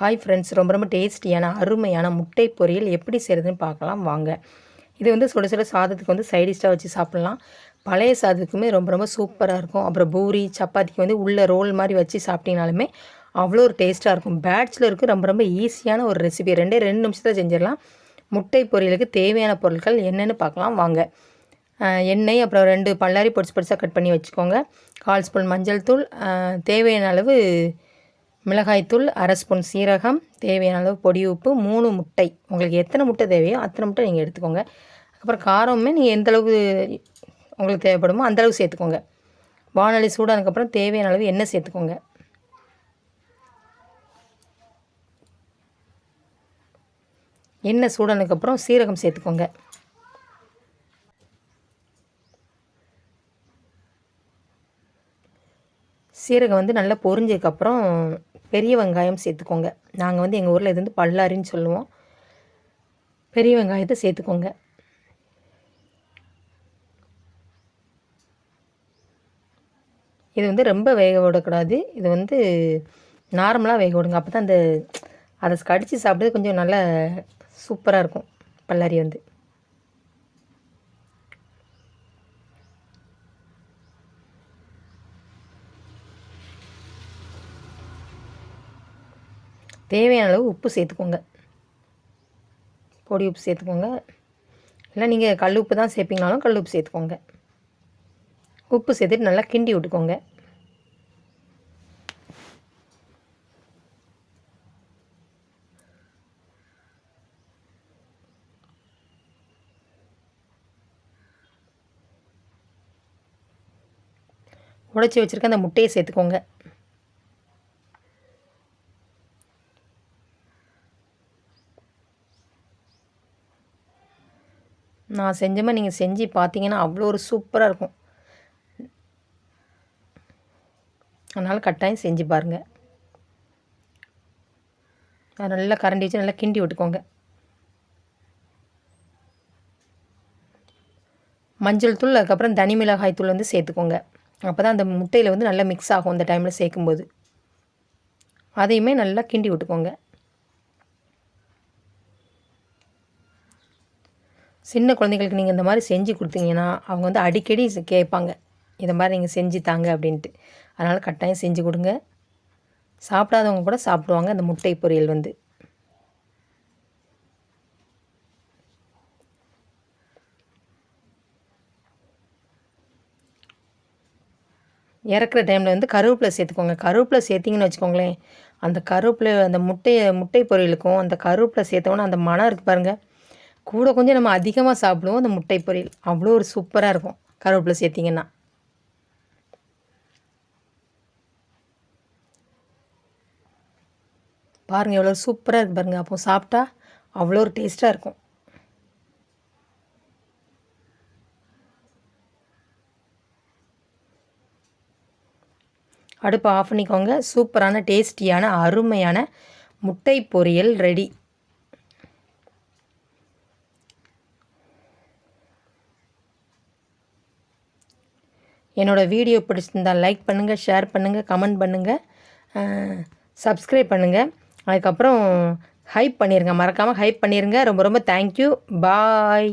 Hi friends ரொம்ப ரொம்ப டேஸ்டியான அருமையான முட்டை பொரியல் எப்படி செய்கிறதுன்னு பார்க்கலாம் வாங்க. இது வந்து சுட சுட சாதத்துக்கு வந்து சைடிஷ்டாக வச்சு சாப்பிட்லாம். பழைய சாதத்துக்குமே ரொம்ப ரொம்ப சூப்பராக இருக்கும். அப்புறம் பூரி சப்பாத்திக்கு வந்து உள்ள ரோல் மாதிரி வச்சு சாப்பிட்டீங்கனாலுமே அவ்வளோ ஒரு டேஸ்ட்டாக இருக்கும். பேட்ச்லருக்கு ரொம்ப ரொம்ப ஈஸியான ஒரு ரெசிபி ரெண்டே ரெண்டு நிமிஷத்தில் செஞ்சிடலாம். முட்டை பொரியலுக்கு தேவையான பொருட்கள் என்னென்னு பார்க்கலாம் வாங்க. எண்ணெய் அப்புறம் ரெண்டு பல்லாரி பொடிச்சு பொடிசாக கட் பண்ணி வச்சுக்கோங்க. கால் ஸ்பூன் மஞ்சள் தூள் தேவையான அளவு மிளகாய்த்தூள் அரை ஸ்பூன் சீரகம் தேவையான அளவு பொடி உப்பு மூணு முட்டை. உங்களுக்கு எத்தனை முட்டை தேவையோ அத்தனை முட்டை நீங்கள் எடுத்துக்கோங்க. அப்புறம் காரமுமே நீங்கள் எந்த அளவுக்கு உங்களுக்கு தேவைப்படுமோ அந்தளவுக்கு சேர்த்துக்கோங்க. வானொலி சூடானதுக்கப்புறம் தேவையான அளவு எண்ணெய் சேர்த்துக்கோங்க. எண்ணெய் சூடானதுக்கப்புறம் சீரகம் சேர்த்துக்கோங்க. சீரகம் வந்து நல்லா பொரிஞ்சதுக்கப்புறம் பெரிய வெங்காயம் சேர்த்துக்கோங்க. நாங்கள் வந்து எங்கள் ஊரில் இது வந்து பல்லாரின்னு சொல்லுவோம். பெரிய வெங்காயத்தை சேர்த்துக்கோங்க. இது வந்து ரொம்ப வேக விடக்கூடாது. இது வந்து நார்மலாக வேக விடுங்க. அப்போ தான் அந்த அதை கடித்து சாப்பிட்றது கொஞ்சம் நல்லா சூப்பராக இருக்கும். பல்லாரி வந்து. தேவையான அளவு உப்பு சேர்த்துக்கோங்க. பொடி உப்பு சேர்த்துக்கோங்க. இல்லை நீங்கள் கல் உப்பு தான் சேர்ப்பீங்கனாலும் கல் உப்பு சேர்த்துக்கோங்க. உப்பு சேர்த்துட்டு நல்லா கிண்டி விட்டுக்கோங்க. உடச்சி வச்சுருக்க அந்த முட்டையை சேர்த்துக்கோங்க. நான் செஞ்சமே நீங்கள் செஞ்சு பார்த்தீங்கன்னா அவ்வளோ ஒரு சூப்பராக இருக்கும். அதனால் கட்டாயம் செஞ்சு பாருங்கள் நல்லா கரண்டி வச்சு நல்லா கிண்டி விட்டுக்கோங்க. மஞ்சள் தூள் அதுக்கப்புறம் தனி மிளகாய் தூள் வந்து சேர்த்துக்கோங்க. அப்போ தான் அந்த முட்டையில் வந்து நல்லா மிக்ஸ் ஆகும் அந்த டைமில் சேர்க்கும்போது. அதையுமே நல்லா கிண்டி விட்டுக்கோங்க. சின்ன குழந்தைங்களுக்கு நீங்கள் இந்த மாதிரி செஞ்சு கொடுத்தீங்கன்னா அவங்க வந்து அடிக்கடி கேட்பாங்க. இதை மாதிரி நீங்கள் செஞ்சு தாங்க அப்படின்ட்டு. அதனால் கட்டாயம் செஞ்சு கொடுங்க. சாப்பிடாதவங்க கூட சாப்பிடுவாங்க அந்த முட்டை பொரியல் வந்து. இறக்குற டைமில் வந்து கருவேப்பிலை சேர்த்துக்கோங்க. கருவேப்பிலை சேர்த்திங்கன்னு வச்சுக்கோங்களேன் அந்த கருவேப்பிலை அந்த முட்டையை முட்டை பொரியலுக்கும் அந்த கருவேப்பிலை சேர்த்தோன்னா அந்த மனம் இருக்குது பாருங்கள் கூட கொஞ்சம் நம்ம அதிகமாக சாப்பிடுவோம். அந்த முட்டை பொரியல் அவ்வளோ ஒரு சூப்பராக இருக்கும். கருவேப்பிலை சேர்த்திங்கன்னா. பாருங்கள் எவ்வளோ சூப்பராக இருக்குது பாருங்கள் அப்போ சாப்பிட்டா அவ்வளோ ஒரு டேஸ்ட்டாக இருக்கும். அடுப்பை ஆஃப் பண்ணிக்கோங்க. சூப்பரான டேஸ்டியான அருமையான முட்டை பொரியல் ரெடி. என்னோடய வீடியோ பிடிச்சிருந்தால் லைக் பண்ணுங்கள் ஷேர் பண்ணுங்கள் கமெண்ட் பண்ணுங்கள் சப்ஸ்கிரைப் பண்ணுங்கள் அதுக்கப்புறம் ஹைப் பண்ணிடுங்க மறக்காமல் ஹைப் பண்ணிடுங்க ரொம்ப ரொம்ப தேங்க்யூ பாய்